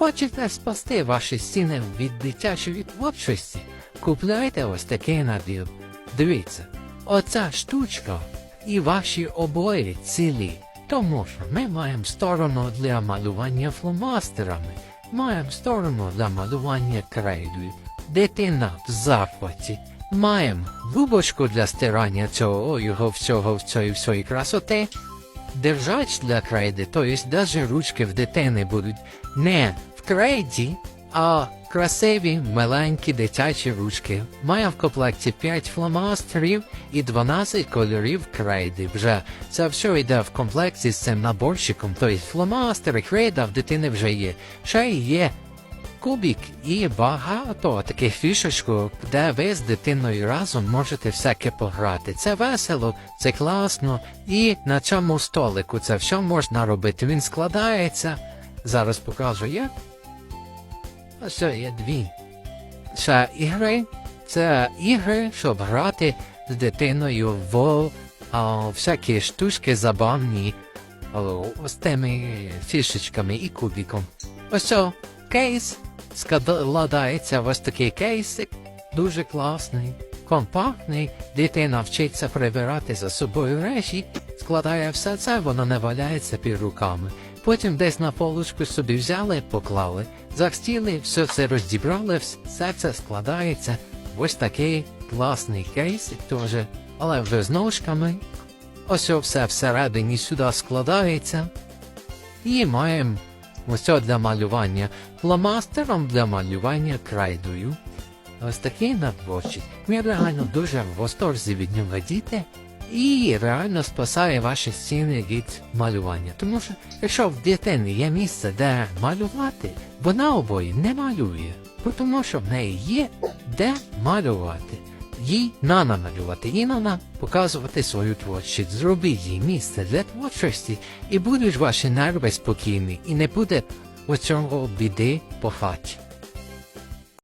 Хочете спасти ваші стіни від дитячої творчості? Купляйте ось такий набір. Дивіться, оця штучка і ваші обої цілі. Тому що ми маємо сторону для малювання фломастерами, маємо сторону для малювання крейдою. Дитина в захваті. Маємо губочку для стирання цього його всього цієї всієї красоти. Держач для крейди, то есть даже ручки в дитини будуть не в крейді, а красиві маленькі дитячі ручки. Має в комплекті 5 фломастерів і 12 кольорів крейди. Вже це все йде в комплекті з цим наборчиком, тобто фломастери, крейда в дитини вже є. Ще є кубик і багато таких фішечок, де ви з дитиною разом можете всяке пограти. Це весело, це класно, і на цьому столику це все можна робити. Він складається. Зараз покажу як. Ось є дві. Це ігри, це ігри, щоб грати з дитиною в а, всякі штучки забавні о, з тими фішечками і кубиком. Ось кейс складається в ось такий кейсик, дуже класний, компактний. Дитина вчиться прибирати за собою речі, складає все це, воно не валяється під руками. Потім десь на полочку собі взяли, поклали, захстіли, все це розібрали, все це складається ось такий класний кейсик теж, але вже з ножками. Ось все всередині сюди складається. І маємо це для малювання, фломастером для малювання крайдою. Ось такий наборчик. Ми реально дуже в восторзі від нього діти і реально спасає ваші стіни від малювання. Тому що якщо в дитини є місце, де малювати, вона обоє не малює, тому що в неї є де малювати. Їй нана малювати і нана показувати свою творчість. Зробіть їй місце для творчості, і будуть ваші нерви спокійні, і не буде у цього біди по хаті.